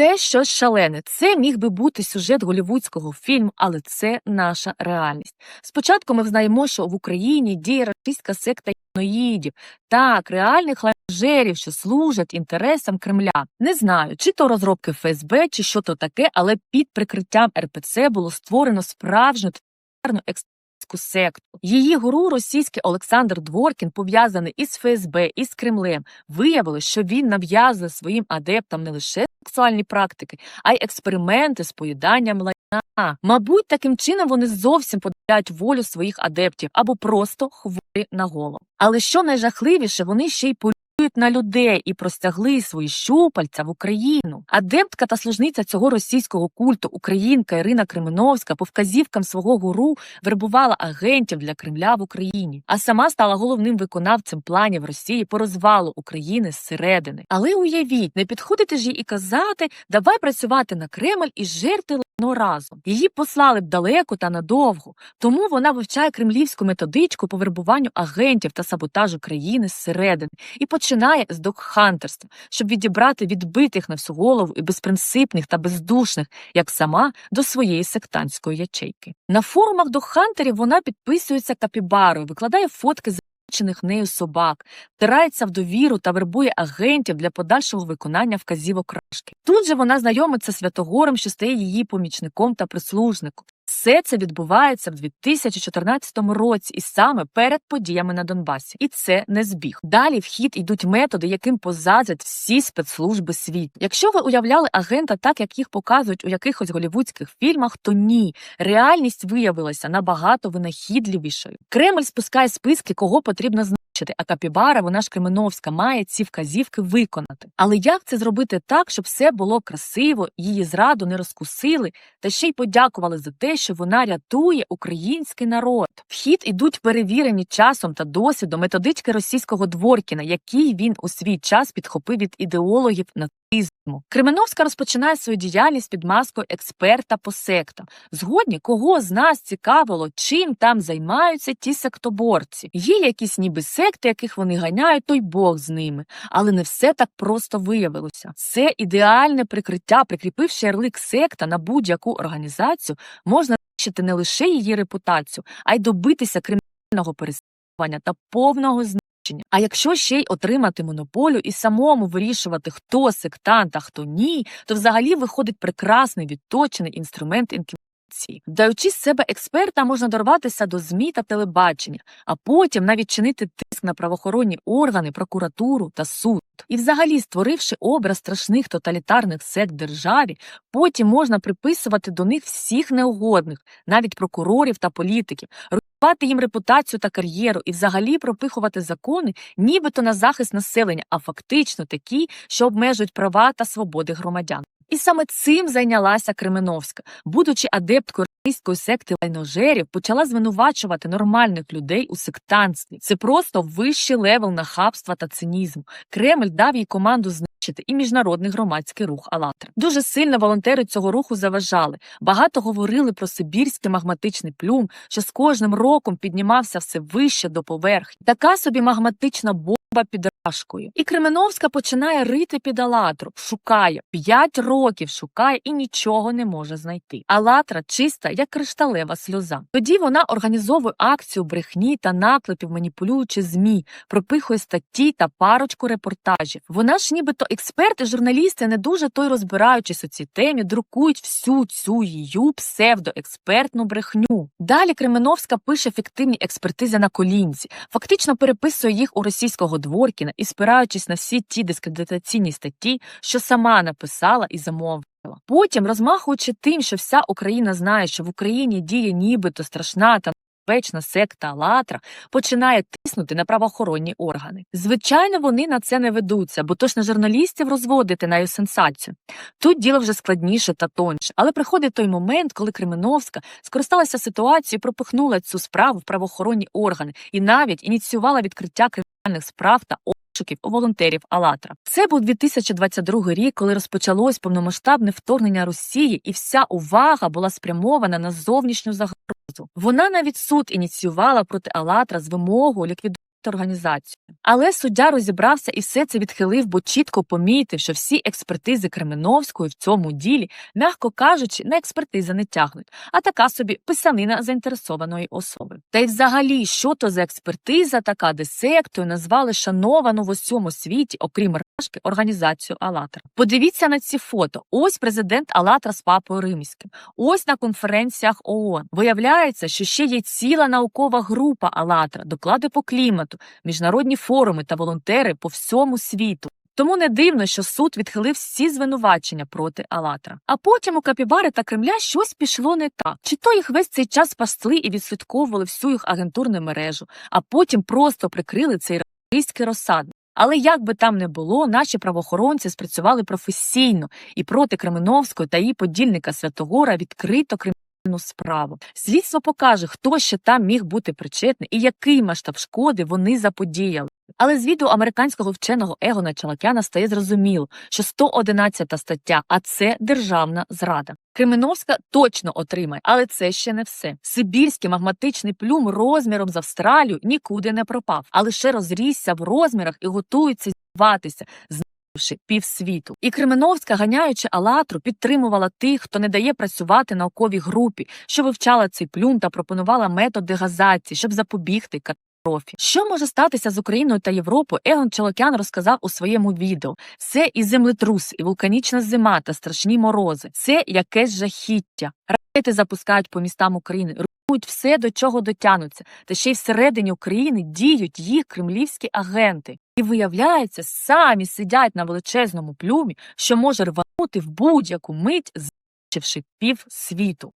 Це щось шалене. Це міг би бути сюжет голівудського фільму, але це наша реальність. Спочатку ми взнаємо, що в Україні діє рашистська секта іноїдів, так, реальних лажерів, що служать інтересам Кремля. Не знаю, чи то розробки ФСБ, чи що то таке, але під прикриттям РПЦ було створено справжню тоталітарну екстремістську секту. Її гуру російський Олександр Дворкін, пов'язаний із ФСБ, із Кремлем, виявилось, що він нав'язує своїм адептам не лише сексуальні практики, а й експерименти з поїданням лайна. Мабуть, таким чином вони зовсім поділяють волю своїх адептів або просто хворі на голову. Але що найжахливіше, вони ще й полюють на людей і простягли свої щупальця в Україну. Адептка та служниця цього російського культу, українка Ірина Кременовська, по вказівкам свого гуру вербувала агентів для Кремля в Україні, а сама стала головним виконавцем планів Росії по розвалу України зсередини. Але уявіть, не підходити ж їй і казати, давай працювати на Кремль і жерти лайно разом. Її послали б далеко та надовго. Тому вона вивчає кремлівську методичку по вербуванню агентів та саботажу країни зсередини і починає з докхантерства, щоб відібрати відбитих на всю голову і безпринципних та бездушних, як сама, до своєї сектантської ячейки. На форумах докхантерів вона підписується капібарою, викладає фотки Чених нею собак, втирається в довіру та вербує агентів для подальшого виконання вказівок крашки. Тут же вона знайомиться з Святогором, що стає її помічником та прислужником. Все це відбувається в 2014 році і саме перед подіями на Донбасі. І це не збіг. Далі в хід йдуть методи, яким позазять всі спецслужби світу. Якщо ви уявляли агента так, як їх показують у якихось голівудських фільмах, то ні. Реальність виявилася набагато винахідливішою. Кремль спускає списки, кого потрібно знищити, а Капібара, вона ж Кременовська, має ці вказівки виконати. Але як це зробити так, щоб все було красиво, її зраду не розкусили, та ще й подякували за те, що вона рятує український народ. В хід ідуть перевірені часом та досвідом методички російського Дворкіна, який він у свій час підхопив від ідеологів нацизму. Кременовська розпочинає свою діяльність під маскою експерта по сектам. Згодні, кого з нас цікавило, чим там займаються ті сектоборці. Є якісь ніби секти, яких вони ганяють, то й Бог з ними. Але не все так просто виявилося. Це ідеальне прикриття, прикріпивши ярлик секта на будь-яку організацію, можна знищити не лише її репутацію, а й добитися кримінального переслідування та повного знищення. А якщо ще й отримати монополію і самому вирішувати, хто сектант, а хто ні, то взагалі виходить прекрасний відточений інструмент інквізиції. Даючи з себе експерта, можна дорватися до ЗМІ та телебачення, а потім навіть чинити тиск на правоохоронні органи, прокуратуру та суд. І, взагалі, створивши образ страшних тоталітарних сект державі, потім можна приписувати до них всіх неугодних, навіть прокурорів та політиків, руйнувати їм репутацію та кар'єру і взагалі пропихувати закони, нібито на захист населення, а фактично такі, що обмежують права та свободи громадян. І саме цим зайнялася Кременовська, будучи адепткою російської секти лайножерів, почала звинувачувати нормальних людей у сектантстві. Це просто вищий левел нахабства та цинізму. Кремль дав їй команду знищити і міжнародний громадський рух «АЛЛАТРА». Дуже сильно волонтери цього руху заважали. Багато говорили про сибірський магматичний плюм, що з кожним роком піднімався все вище до поверхні. Така собі магматична бомба під рашкою. І Кременовська починає рити під «АЛЛАТРу». Шукає. П'ять років шукає і нічого не може знайти. «АЛЛАТРА» чиста, як кришталева сльоза. Тоді вона організовує акцію брехні та наклепів, маніпулюючи ЗМІ, пропихує статті та парочку репортажів. Вона ж нібито експерти, журналісти, не дуже той розбираючись у цій темі, друкують всю цю її псевдоекспертну брехню. Далі Кременовська пише фіктивні експертизи на колінці, фактично переписує їх у російського Дворкіна і спираючись на всі ті дискредитаційні статті, що сама написала і замовила. Потім, розмахуючи тим, що вся Україна знає, що в Україні діє нібито страшна та небезпечна секта «АЛЛАТРА», починає тиснути на правоохоронні органи. Звичайно, вони на це не ведуться, бо то ж на журналістів розводити на сенсацію. Тут діло вже складніше та тоньше, але приходить той момент, коли Кременовська скористалася ситуацією, пропихнула цю справу в правоохоронні органи і навіть ініціювала відкриття кримінальних справ та обшуків у волонтерів «АЛЛАТРА». Це був 2022 рік, коли розпочалось повномасштабне вторгнення Росії, і вся увага була спрямована на зовнішню загрозу. Вона навіть суд ініціювала проти «АЛЛАТРА з вимогою ліквідувати організацію. Але суддя розібрався і все це відхилив, бо чітко помітив, що всі експертизи Кременовської в цьому ділі, м'яко кажучи, на експертизи не тягнуть, а така собі писанина заінтересованої особи. Та й взагалі, що то за експертиза така, де сектою назвали шановану в усьому світі, окрім Рашки, організацію «АЛЛАТРА». Подивіться на ці фото. Ось президент «АЛЛАТРА» з папою римським. Ось на конференціях ООН. Виявляється, що ще є ціла наукова група «АЛЛАТРА», доклади по клімату, міжнародні форуми та волонтери по всьому світу. Тому не дивно, що суд відхилив всі звинувачення проти «АЛЛАТРА». А потім у Капібари та Кремля щось пішло не так. Чи то їх весь цей час пасли і відслідковували всю їх агентурну мережу, а потім просто прикрили цей російський розсадник. Але як би там не було, наші правоохоронці спрацювали професійно і проти Кременовської та її подільника Святогора відкрито кримінальну справу. Слідство покаже, хто ще там міг бути причетний і який масштаб шкоди вони заподіяли. Але з відео американського вченого Егона Чалакяна стає зрозуміло, що 111 стаття, а це державна зрада. Кременовська точно отримає, але це ще не все. Сибірський магматичний плюм розміром з Австралію нікуди не пропав, а лише розрісся в розмірах і готується зіватися, знищивши півсвіту. І Кременовська, ганяючи Алатру, підтримувала тих, хто не дає працювати науковій групі, що вивчала цей плюм та пропонувала метод дегазації, щоб запобігти катастрофі. Що може статися з Україною та Європою? Егон Чолокян розказав у своєму відео. Все і землетрус, і вулканічна зима та страшні морози. Це якесь жахіття. Ракети запускають по містам України, все, до чого дотянуться. Та ще й всередині України діють їх кремлівські агенти. І виявляється, самі сидять на величезному плюмі, що може рванути в будь-яку мить, знищивши пів світу.